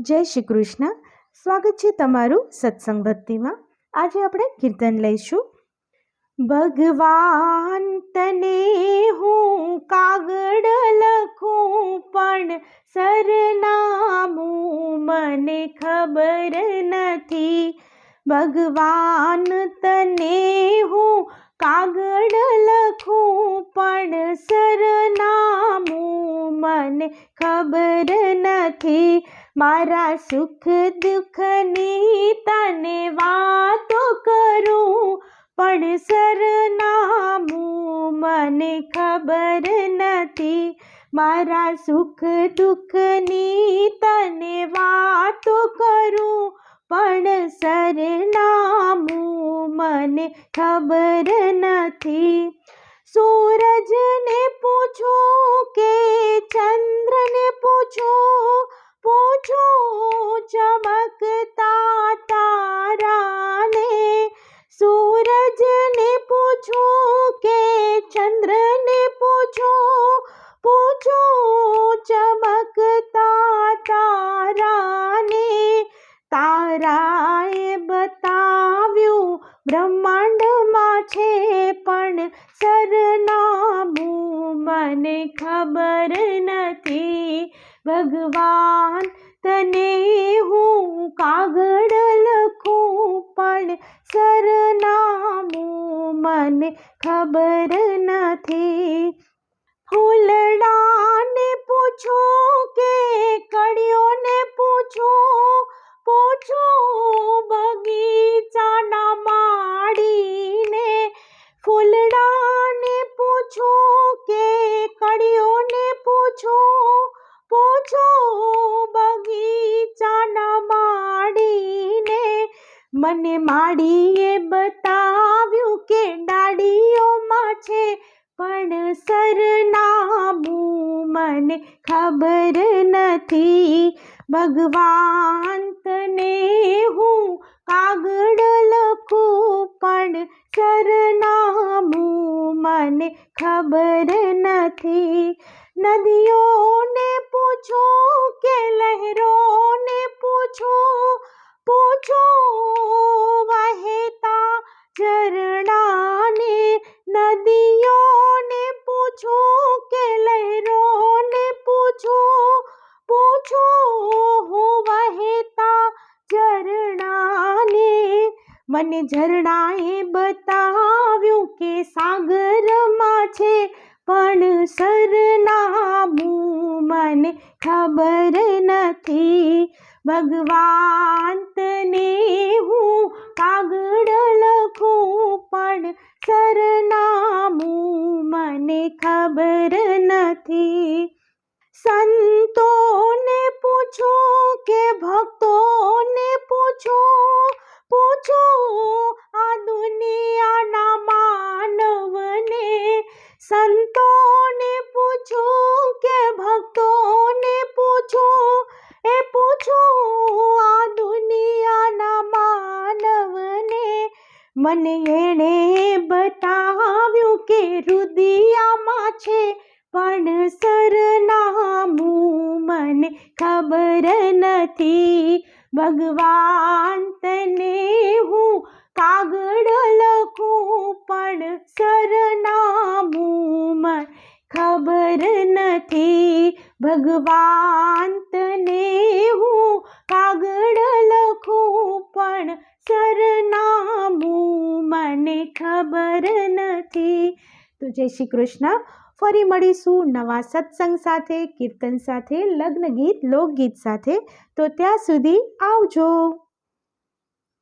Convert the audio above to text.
જય શ્રી કૃષ્ણ. સ્વાગત છે તમારું સત્સંગ ભક્તિમાં. આજે આપણે કીર્તન લઈશું. ભગવાન તને હું કાગળ લખું, પણ સરનામું મને ખબર નથી. ભગવાન તને હું કાગળ લખું, પણ સરનામું મને ખબર નથી. મારા સુખ દુઃખની તને વાતો કરું, પણ સરનામું મને ખબર નથી. મારા સુખ દુઃખની તને વાતો કરું, પણ સરનામું મને ખબર નથી. સૂરજને પૂછું કે ચંદ્રને પૂછું પૂછું ચમકતા તારાને સૂરજને પૂછો કે ચંદ્રને પૂછો પૂછો ચમકતા તારાને. તારાએ બતાવ્યું બ્રહ્માંડમાં છે પણ સરનામું મને ખબર નથી. ભગવાન, તને હું કાગળ લખું, પણ સરનામું મને ખબર નથી. ફૂલડાને પૂછો કે કળીઓને પૂછો પૂછો મને માડીએ બતાવ્યું કે ડાળીઓમાં છે, પણ સરનામું મને ખબર નથી. ભગવાન તને હું કાગળ લખું, પણ સરનામું મને ખબર નથી. નદીઓને પૂછો કે લહેરોને પૂછો? પૂછો મને ઝરણાએ બતાવ્યું કે સાગરમાં છે, પણ સરનામું મને ખબર નથી. ભગવાનને હું કાગળ લખું, પણ સરનામું મને ખબર નથી. સંતોને પૂછો કે ભક્તોને મને એણે બતાવ્યું કે રુદિયામાં છે, પણ સરનામું મને ખબર નથી. ભગવાન તને હું કાગળ લખું, પણ સરનામું મને ખબર નથી. ભગવાન તને હું કાગળ લખું, પણ મને ખબર નથી. તો જય શ્રી કૃષ્ણ. ફરી મળીશું નવા સત્સંગ સાથે, કીર્તન સાથે લગ્ન ગીત લોકગીત સાથે. તો ત્યાં સુધી આવજો.